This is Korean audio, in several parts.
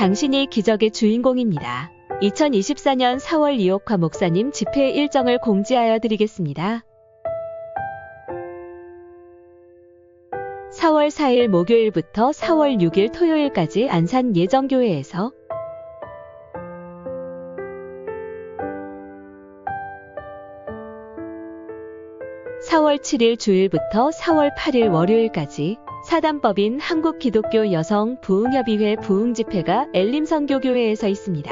당신이 기적의 주인공입니다. 2024년 4월 이옥화 목사님 집회 일정을 공지하여 드리겠습니다. 4월 4일 목요일부터 4월 6일 토요일까지 안산 예정교회에서 (4월 7일) 주일부터 (4월 8일) 월요일까지 사단법인 한국기독교 여성 부흥협의회 부흥집회가 엘림선교교회에서 있습니다.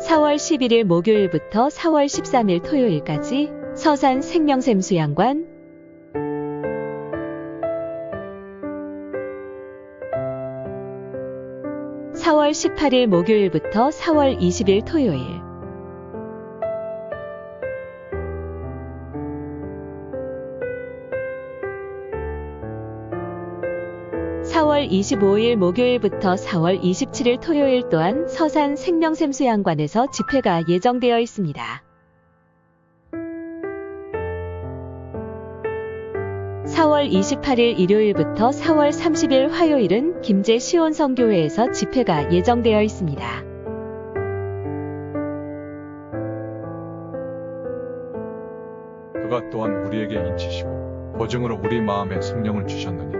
4월 11일 목요일부터 4월 13일 토요일까지 서산 생명샘수양관 (4월 18일) 목요일부터 (4월 20일) 토요일 4월 25일 목요일부터 4월 27일 토요일 또한 서산 생명샘수양관에서 집회가 예정되어 있습니다. 4월 28일 일요일부터 4월 30일 화요일은 김제 시온성교회에서 집회가 예정되어 있습니다. 그가 또한 우리에게 인치시고 보증으로 우리 마음에 성령을 주셨느니라.